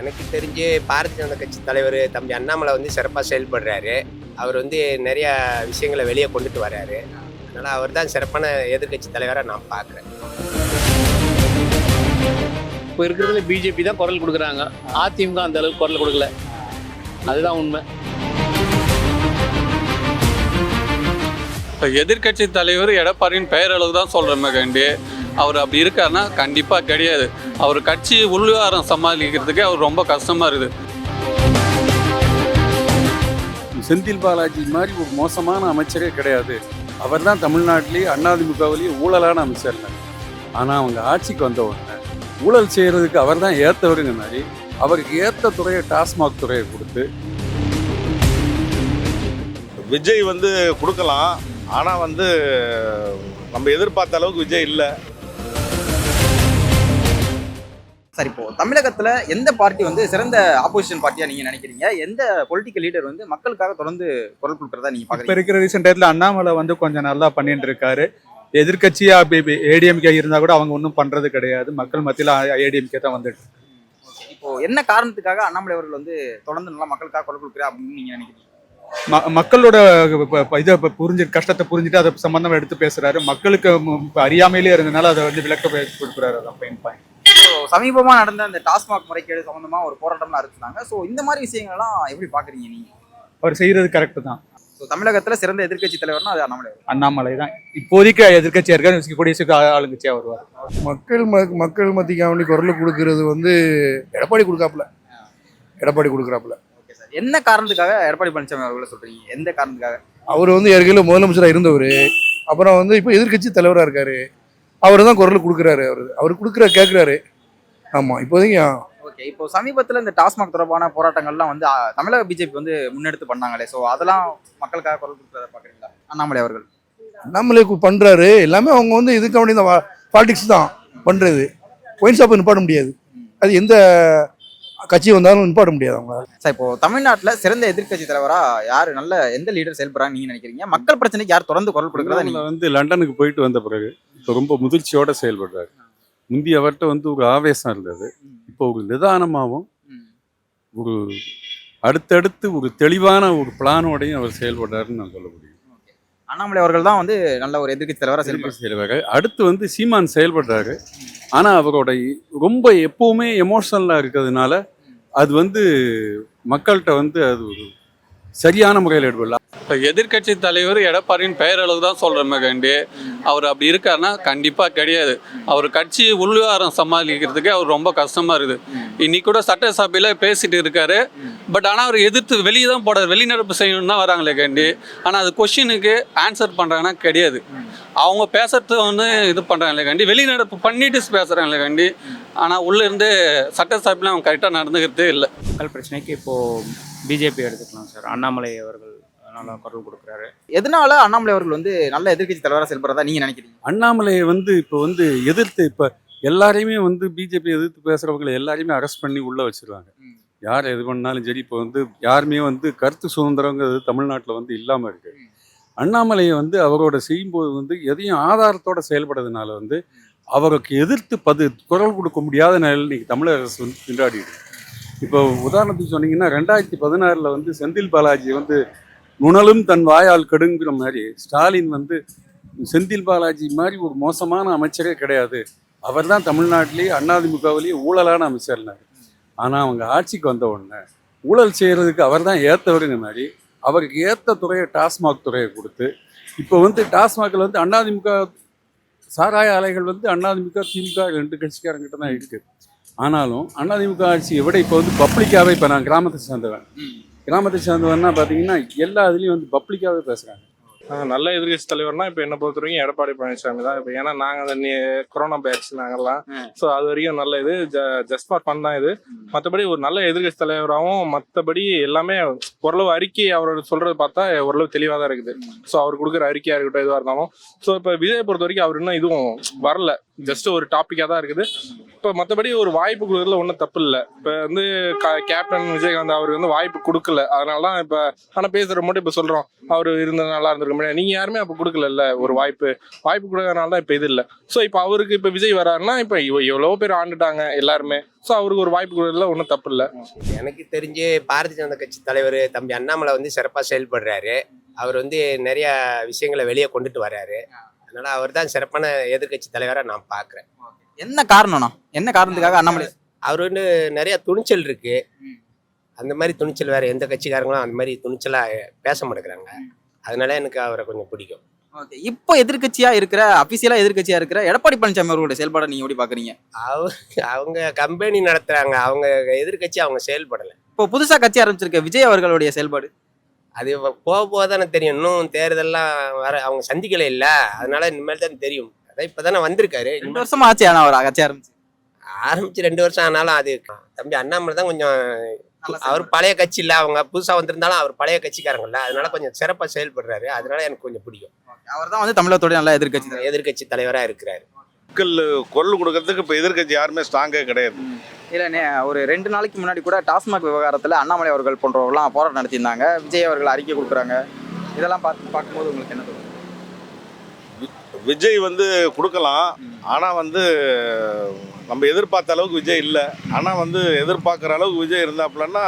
எனக்கு தெரிஞ்சு பாரதிய ஜனதா கட்சி தலைவர் தம்பி அண்ணாமலை வந்து சிறப்பாக செயல்படுறாரு. அவர் வந்து நிறைய விஷயங்களை வெளியே கொண்டுட்டு வர்றாரு அதனால் அவர் தான் சிறப்பான எதிர்க்கட்சி தலைவராக நான் பார்க்குறேன் இப்போ இருக்கிறதுல பிஜேபி தான் குரல் கொடுக்குறாங்க. அதிமுக அந்த அளவுக்கு குரல் கொடுக்கல. அதுதான் உண்மை. இப்போ எதிர்க்கட்சி தலைவர் எடப்பாடியின் பெயரளவு தான் சொல்கிறோமே கண்டி அவர் அப்படி இருக்காருன்னா கண்டிப்பாக கிடையாது. அவர் கட்சி உள்விவகாரம் சமாளிக்கிறதுக்கே அவர் ரொம்ப கஷ்டமாக இருக்குது. செந்தில் பாலாஜி மாதிரி ஒரு மோசமான அமைச்சரே கிடையாது. அவர் தான் தமிழ்நாட்டிலேயே அண்ணாதிமுகவிலேயே ஊழலான அமைச்சர் ஆனால் அவங்க ஆட்சிக்கு வந்த உடனே ஊழல் செய்கிறதுக்கு அவர் தான் ஏற்றவருங்க மாதிரி அவருக்கு ஏற்ற துறையை டாஸ்மாக் துறையை கொடுத்து விஜய் வந்து கொடுக்கலாம். ஆனால் வந்து நம்ம எதிர்பார்த்த அளவுக்கு விஜய் இல்லை. சார் இப்போ தமிழகத்துல எந்த பார்ட்டி வந்து சிறந்த ஆப்போசிஷன் பார்ட்டியா நீங்க நினைக்கிறீங்க? எந்த பொலிட்டிக்கல் லீடர் வந்து மக்களுக்காக தொடர்ந்து குரல் கொடுக்கறதா நீங்க இப்ப இருக்கிற ரீசெண்ட் அண்ணாமலை வந்து கொஞ்சம் நல்லா பண்ணிட்டு இருக்காரு. எதிர்கட்சியா ஏடிஎம்கே இருந்தா கூட அவங்க ஒன்றும் பண்றது கிடையாது. மக்கள் மத்தியில ஏடிஎம்கே தான் வந்துட்டு. இப்போ என்ன காரணத்துக்காக அண்ணாமலை அவர்கள் வந்து தொடர்ந்து நல்லா மக்களுக்காக குரல் கொடுக்குறா அப்படின்னு நீங்க நினைக்கிறீங்க? மக்களோட இதை புரிஞ்சு கஷ்டத்தை புரிஞ்சுட்டு அதை சம்பந்தமா எடுத்து பேசுறாரு. மக்களுக்கு அறியாமையிலே இருந்தனால அதை வந்து விளக்க கொடுக்குறாரு. அதான் மெயின் பாயிண்ட் ஸோ சமீபமா நடந்த அந்த டாஸ்மாக் முறைகேடு சம்பந்தமா ஒரு போராட்டம்லாம் அறிவிச்சாங்க ஸோ இந்த மாதிரி விஷயங்கள்லாம் எப்படி பாக்குறீங்க நீங்க? அவர் செய்யறது கரெக்ட் தான். ஸோ தமிழகத்துல சிறந்த எதிர்க்கட்சி தலைவர்னா அது அண்ணாமலை. அண்ணாமலை தான். இப்போதைக்கு எதிர்கட்சியா இருக்காரு கூடிய சீக்கிரம் ஆளுங்கட்சியா வருவார். மக்கள் மக்கள் மத்திக்காவணி குரல் கொடுக்கறது வந்து எடப்பாடி கொடுக்காப்புல. எடப்பாடி கொடுக்குறாப்புல. ஓகே சார் என்ன காரணத்துக்காக எடப்பாடி பழனிசாமி அவர்களை சொல்றீங்க? எந்த காரணத்துக்காக? அவர் வந்து ஏற்கனவே முதலமைச்சராக இருந்தவர். அப்புறம் வந்து இப்போ எதிர்க்கட்சி தலைவராக இருக்காரு. அவர் தான் குரல் கொடுக்குறாரு அவர். அவர் கொடுக்குற கேட்குறாரு ஆமாம் இப்போதைக்கு. ஓகே இப்போ சமீபத்துல இந்த டாஸ்மாக் தொடர்பான போராட்டங்கள்லாம் வந்து தமிழக பிஜேபி வந்து முன்னெடுத்து பண்ணாங்களே. ஸோ அதெல்லாம் மக்களுக்காக குரல் கொடுக்கறத பாக்குறீங்களா அண்ணாமலை அவர்கள். அண்ணாமலை பண்றாரு. எல்லாமே அவங்க வந்து இதுக்காக இந்த பாலிடிக்ஸ் தான் பண்றது. ஒயின் ஷாப்பை நிப்பாட்ட முடியாது. அது எந்த கட்சி வந்தாலும் நிப்பாட்ட முடியாது அவங்களால சார் இப்போ தமிழ்நாட்டுல சிறந்த எதிர்க்கட்சி தலைவரா யாரு? நல்ல எந்த லீடர் செயல்படுறாங்க நீங்க நினைக்கிறீங்க? மக்கள் பிரச்சனைக்கு யார் தொடர்ந்து குரல் கொடுக்கறதா அண்ணாமலை நீங்க? வந்து லண்டனுக்கு போயிட்டு வந்த பிறகு இப்போ ரொம்ப முதிர்ச்சியோட செயல்படுறாரு. முந்தி அவர்கிட்ட வந்து ஒரு ஆவேசம் இருந்தது இப்போ ஒரு நிதானமாகவும். ஒரு அடுத்தடுத்து ஒரு தெளிவான ஒரு பிளானோடையும் அவர் செயல்படுறாருன்னு நான் சொல்ல முடியும். அண்ணாமலை அவர்கள் தான் வந்து நல்ல ஒரு எதிர்க்கட்சி தலைவரா செயல்படுறாங்க செயல்படுறாரு. அடுத்து வந்து சீமான் செயல்படுறாரு. ஆனா அவரோட ரொம்ப எப்பவுமே எமோஷனலா இருக்கிறதுனால அது வந்து மக்கள்கிட்ட வந்து அது ஒரு சரியான முறையில் எடுபடல இப்போ எதிர்க்கட்சி தலைவர் எடப்பாடியின் பெயரளவு தான் சொல்கிறோமே கண்டி அவர் அப்படி இருக்காருன்னா கண்டிப்பாக கிடையாது. அவர் கட்சி உள்விவகாரம் சமாளிக்கிறதுக்கே அவர் ரொம்ப கஷ்டமாக இருக்குது. இன்னைக்கு கூட சட்டசபையில் பேசிட்டு இருக்காரு. பட் ஆனால் அவர் எதிர்த்து வெளியே தான் போட வெளிநடப்பு செய்யணும்னு தான் வராங்களே கண்டி ஆனால் அது கொஷினுக்கு ஆன்சர் பண்ணுறாங்கன்னா கிடையாது. அவங்க பேசுறது வந்து இது பண்ணுறாங்களே கண்டி வெளிநடப்பு பண்ணிட்டு பேசுகிறாங்களே கண்டி ஆனால் உள்ளேருந்து சட்டசபையில் அவங்க கரெக்டாக நடந்துக்கிறதே இல்லை. மக்கள் பிரச்சனைக்கு இப்போ பிஜேபி எடுத்துக்கலாம் சார் அண்ணாமலை அவர்கள் நல்லா குரல் கொடுக்குறாரு. எதனால அண்ணாமலை அவர்கள் வந்து நல்ல எதிர்க்கட்சி தலைவரா செயல்படுறதா நீங்க நினைக்கிறீங்க? அண்ணாமலையை வந்து இப்போ வந்து எதிர்த்து இப்போ எல்லாரையுமே வந்து பிஜேபி எதிர்த்து பேசுறவங்களை எல்லாரையுமே அரெஸ்ட் பண்ணி உள்ள வச்சிருவாங்க. யார் எது பண்ணாலும் சரி இப்போ வந்து யாருமே வந்து கருத்து சுதந்திரங்கிறது தமிழ்நாட்டில் வந்து இல்லாமல் இருக்கு. அண்ணாமலையை வந்து அவரோட செய்யும்போது வந்து எதையும் ஆதாரத்தோட செயல்படுறதுனால வந்து அவருக்கு எதிர்த்து பது குரல் கொடுக்க முடியாத நிலையில் இன்னைக்கு தமிழக அரசு வந்து திண்டாடிடு இப்போ உதாரணத்துக்கு சொன்னீங்கன்னா ரெண்டாயிரத்தி பதினாறில் வந்து செந்தில் பாலாஜி வந்து நுணலும் தன் வாயால் கெடுங்கிற மாதிரி ஸ்டாலின் வந்து செந்தில் பாலாஜி மாதிரி ஒரு மோசமான அமைச்சரே கிடையாது. அவர் தான் தமிழ்நாட்டிலேயே அண்ணாதிமுகவிலேயே ஊழலான அமைச்சர்னாரு ஆனால் அவங்க ஆட்சிக்கு வந்த உடனே ஊழல் செய்கிறதுக்கு அவர் தான் ஏற்றவருங்க மாதிரி அவருக்கு ஏற்ற துறையை டாஸ்மாக் துறையை கொடுத்து இப்போ வந்து டாஸ்மாகில் வந்து அண்ணாதிமுக சாராய ஆலைகள் வந்து அண்ணாதிமுக திமுக ரெண்டு கட்சிக்காரங்கிட்ட தான் இருக்குது ஆனாலும் அண்ணாதிமுக ஆட்சியை விட இப்போ வந்து பப்ளிக்காகவே இப்போ நான் கிராமத்தை சேர்ந்தவன். கிராமத்தை சேர்ந்தவன்னா பார்த்தீங்கன்னா எல்லா இதுலேயும் வந்து பப்ளிக்காகவே பேசுகிறாங்க நல்ல எதிர்கட்சி தலைவர்னா இப்போ என்ன பொறுத்த வரைக்கும் எடப்பாடி பழனிசாமி தான். இப்போ ஏன்னா நாங்கள் அந்த நி- கொரோனா பேட்ச் நாங்கெல்லாம். ஸோ அது வரைக்கும் நல்ல இது. ஜஸ்ட் ஃபார் ஃபன் தான் இது. மற்றபடி ஒரு நல்ல எதிர்கட்சி தலைவராகவும் மற்றபடி எல்லாமே ஓரளவு அறிக்கை அவரோட சொல்றது பார்த்தா ஓரளவு தெளிவாக தான் இருக்குது. ஸோ அவர் கொடுக்குற அறிக்கையாக இருக்கட்டும் எதுவாக இருந்தாலும். ஸோ இப்போ விஜய் பொறுத்த வரைக்கும் அவர் இன்னும் இதுவும் வரல. ஜஸ்ட் ஒரு டாப்பிக்காக தான் இருக்குது. இப்போ மற்றபடி ஒரு வாய்ப்பு கொடுக்குறதுல ஒன்றும் தப்பு இல்லை இப்போ வந்து கேப்டன் விஜயகாந்த் அவருக்கு வந்து வாய்ப்பு கொடுக்கல. அதனால தான் இப்போ ஆனால் பேசுகிற மட்டும் இப்போ சொல்கிறோம் அவர் இருந்த நல்லா இருந்திருக்க முடியாது. நீங்கள் யாருமே அப்போ கொடுக்கல ஒரு வாய்ப்பு. வாய்ப்பு கொடுக்கறதுனால தான் இப்போ இது இல்லை. ஸோ இப்போ அவருக்கு இப்போ விஜய் வராருன்னா இப்போ எவ்வளோ பேர் ஆண்டுட்டாங்க எல்லாருமே. ஸோ அவருக்கு ஒரு வாய்ப்பு கொடுக்கறதுல ஒன்றும் தப்பு இல்லை எனக்கு தெரிஞ்சு பாரதிய ஜனதா கட்சி தலைவர் தம்பி அண்ணாமலை வந்து சிறப்பாக செயல்படுறாரு. அவர் வந்து நிறைய விஷயங்களை வெளியே கொண்டுட்டு வர்றாரு அதனால அவர் தான் சிறப்பான எதிர்கட்சி தலைவராக நான் பார்க்குறேன் என்ன காரணம்னா என்ன காரணத்துக்காக அண்ணாமலை? அவர் வந்து நிறைய துணிச்சல் இருக்கு. அந்த மாதிரி துணிச்சல் வேற எந்த கட்சிக்காரங்களும் அந்த மாதிரி துணிச்சலா பேச மாட்டேங்கிறாங்க. அதனால எனக்கு அவரை கொஞ்சம் பிடிக்கும். ஓகே. இப்போ எதிர்க்கட்சியா இருக்கிற அபிஷியலா எதிர்க்கட்சியா இருக்கிற எடப்பாடி பழனிசாமி அவர்களுடைய செயல்பாடை நீங்க எப்படி பாக்குறீங்க? அவங்க கம்பெனி நடத்துறாங்க. அவங்க எதிர்க்கட்சி அவங்க செயல்படலை. இப்போ புதுசா கட்சி ஆரம்பிச்சிருக்க விஜய் அவர்களுடைய செயல்பாடு? அது போக போக தானே தெரியும். இன்னும் தேர்தல்லாம் வர அவங்க சந்திக்கல இல்ல. அதனால இனிமேல் தான் தெரியும். அதான் இப்பதானே வந்திருக்காரு. ரெண்டு வருஷமா ஆச்சு ஆனா அவர் கட்சி ஆரம்பிச்சு. ஆரம்பிச்சு ரெண்டு வருஷம் ஆனாலும் அது தம்பி அண்ணாமலை தான் கொஞ்சம் அவர் பழைய கட்சி இல்ல அவங்க புதுசா வந்திருந்தாலும் அவர் பழைய கட்சிக்காரங்கல்ல. அதனால கொஞ்சம் சிறப்பா செயல்படுறாரு. அதனால எனக்கு கொஞ்சம் பிடிக்கும். அவர் தான் வந்து தமிழகத்தோட நல்ல எதிர்க்கட்சி தலைவர். எதிர்க்கட்சி தலைவரா இருக்கிறாரு. மக்கள் குரல் கொடுக்கறதுக்கு இப்போ எதிர்க்கட்சி யாருமே ஸ்ட்ராங்கே கிடையாது. இல்ல நே ஒரு ரெண்டு நாளைக்கு முன்னாடி கூட டாஸ்மாக் விவகாரத்துல அண்ணாமலை அவர்கள் போன்றவர்கள்லாம் போராட்டம் நடத்தியிருந்தாங்க. விஜய் அவர்கள் அறிக்கை கொடுக்குறாங்க. இதெல்லாம் பார்த்து பார்க்கும்போது உங்களுக்கு என்ன தோணுது? விஜய் வந்து கொடுக்கலாம். ஆனால் வந்து நம்ம எதிர்பார்த்த அளவுக்கு விஜய் இல்லை. ஆனால் வந்து எதிர்பார்க்குற அளவுக்கு விஜய் இருந்தாப்புலன்னா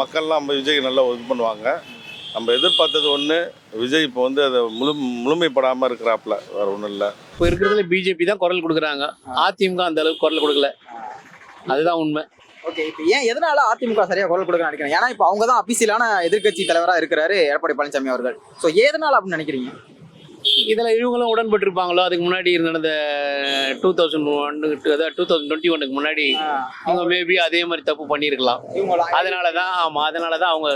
மக்கள்லாம் நம்ம விஜய் நல்லா இது பண்ணுவாங்க. நம்ம எதிர்பார்த்தது ஒன்று விஜய் இப்போ வந்து அதை முழு முழுமைப்படாமல் இருக்கிறாப்புல. வேறு ஒன்றும் இல்லை. இப்போ இருக்கிறதுல பிஜேபி தான் குரல் கொடுக்குறாங்க. அதிமுக அந்த அளவுக்கு குரல் கொடுக்கல. அதுதான் உண்மை. ஓகே இப்போ ஏன் எதனால அதிமுக சரியா குரல் கொடுக்க நினைக்கிறேன் ஏன்னா இப்போ அவங்க தான் அபிஷியலான எதிர்க்கட்சி தலைவரா இருக்கிறாரு எடப்பாடி பழனிசாமி அவர்கள். ஸோ எதனால அப்படின்னு நினைக்கிறீங்க? இதில் இவங்களும் உடன்பட்டிருப்பாங்களோ? அதுக்கு முன்னாடி நடந்த டூ தௌசண்ட் ஒன் அதாவது டூ தௌசண்ட் டுவெண்ட்டி ஒனுக்கு முன்னாடி அவங்க மேபி அதே மாதிரி தப்பு பண்ணியிருக்கலாம். அதனால தான் ஆமாம் அதனால தான் அவங்க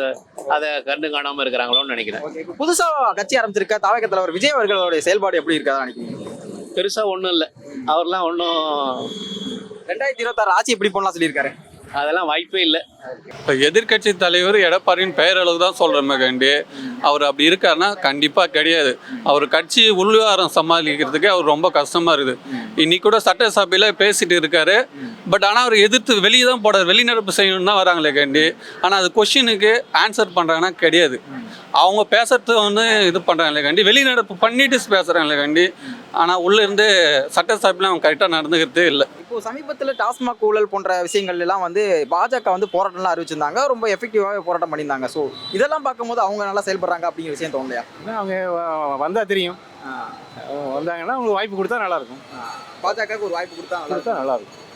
அதை கண்டு காணாமல் இருக்கிறாங்களோன்னு நினைக்கிறேன். ஓகே இப்போ புதுசா கட்சி ஆரம்பிச்சிருக்க தாவக தலைவர் விஜய் அவர்களுடைய செயல்பாடு எப்படி இருக்காதா நினைக்கிறீங்க? பெருசாக ஒன்றும் இல்லை. அவர்லாம் ஒன்றும் ரெண்டாயிரத்தி இருபத்தாறு ஆட்சி எப்படி பண்ணலாம் சொல்லியிருக்காரு? அதெல்லாம் வாய்ப்பே இல்லை. இப்போ எதிர்க்கட்சி தலைவர் எடப்பாடியின் பெயரளவு தான் சொல்கிறோமே கண்டி அவர் அப்படி இருக்காருன்னா கண்டிப்பாக கிடையாது. அவர் கட்சி உள்விவகாரம் சமாளிக்கிறதுக்கே அவர் ரொம்ப கஷ்டமாக இருக்குது. இன்னைக்கு கூட சட்டசபையில் பேசிட்டு இருக்காரு. பட் ஆனால் அவர் எதிர்த்து வெளியே தான் போடாது வெளிநடப்பு செய்யணும்னு தான் வராங்களே கண்டி ஆனால் அது கொஷினுக்கு ஆன்சர் பண்ணுறாங்கன்னா கிடையாது. அவங்க பேசுறது வந்து இது பண்ணுறாங்களே கண்டி? வெளிநடப்பு பண்ணிட்டு பேசுகிறாங்களே கண்டி? ஆனால் உள்ளேருந்து சட்டசபையில் அவங்க கரெக்டாக நடந்துக்கிறதே இல்லை. இப்போ சமீபத்தில் டாஸ்மாக் ஊழல் போன்ற விஷயங்கள் எல்லாம் வந்து பாஜக வந்து போராட்டம்லாம் அறிவிச்சிருந்தாங்க. ரொம்ப எஃபெக்டிவாகவே போராட்டம் பண்ணியிருந்தாங்க. ஸோ இதெல்லாம் பார்க்கும்போது அவங்க நல்லா செயல்படுறாங்க அப்படிங்கிற விஷயம் தோணலையா? அவங்க வந்தால் தெரியும். வந்தாங்கன்னா உங்களுக்கு வாய்ப்பு கொடுத்தா நல்லாயிருக்கும் பாஜகவுக்கு ஒரு வாய்ப்பு கொடுத்தா நல்லா கொடுத்தா நல்லாயிருக்கும்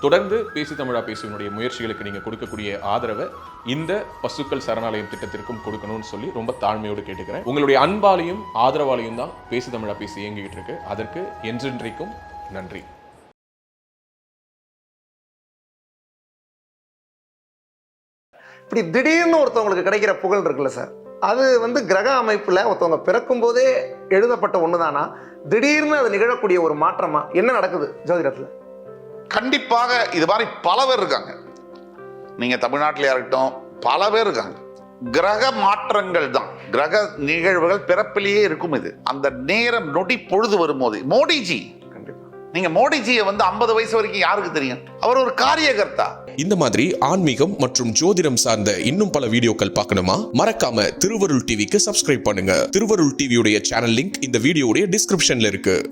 தொடர்ந்து பேசி தமிழா பேசுவனுடைய முயற்சிகளுக்கு நீங்கள் கொடுக்கக்கூடிய ஆதரவை இந்த பசுக்கள் சரணாலயம் திட்டத்திற்கும் கொடுக்கணும்னு சொல்லி ரொம்ப தாழ்மையோடு கேட்டுக்கிறேன். உங்களுடைய அன்பாலையும் ஆதரவாலையும் தான் பேசி தமிழா பேசி இயங்கிட்டு இருக்கு. அதற்கு என்றென்றைக்கும் நன்றி. இப்படி திடீர்னு ஒருத்தவங்களுக்கு கிடைக்கிற புகழ் இருக்குல்ல சார்? அது வந்து கிரக அமைப்பில் ஒருத்தவங்க பிறக்கும் போதே எழுதப்பட்ட ஒன்று தானா திடீர்னு அது நிகழக்கூடிய ஒரு மாற்றமா? என்ன நடக்குது ஜோதிடத்தில்? கண்டிப்பாக இது மாதிரி பல பேர் இருக்காங்க. நீங்க தமிழ்நாட்டிலே இருக்கட்டும் பல பேர் இருக்காங்க. கிரக மாற்றங்கள் தான். கிரக நிகழ்வுகள் பிறப்பிலேயே இருக்கும் இது. அந்த நேரம் நொடி பொழுது வரும்போது. மோடிஜி. நீங்க மோடிஜியை வந்து ஐம்பது வயசு வரைக்கும் யாருக்கு தெரியும்? அவர் ஒரு காரியகர்த்தா. இந்த மாதிரி ஆன்மீகம் மற்றும் ஜோதிடம் சார்ந்த இன்னும் பல வீடியோக்கள் பார்க்கணுமா? மறக்காம திருவருள் டிவிக்கு சப்ஸ்கிரைப் பண்ணுங்க. திருவருள் டிவியுடைய சேனல் லிங்க் இந்த வீடியோடைய டிஸ்கிரிப்ஷன்ல இருக்கு.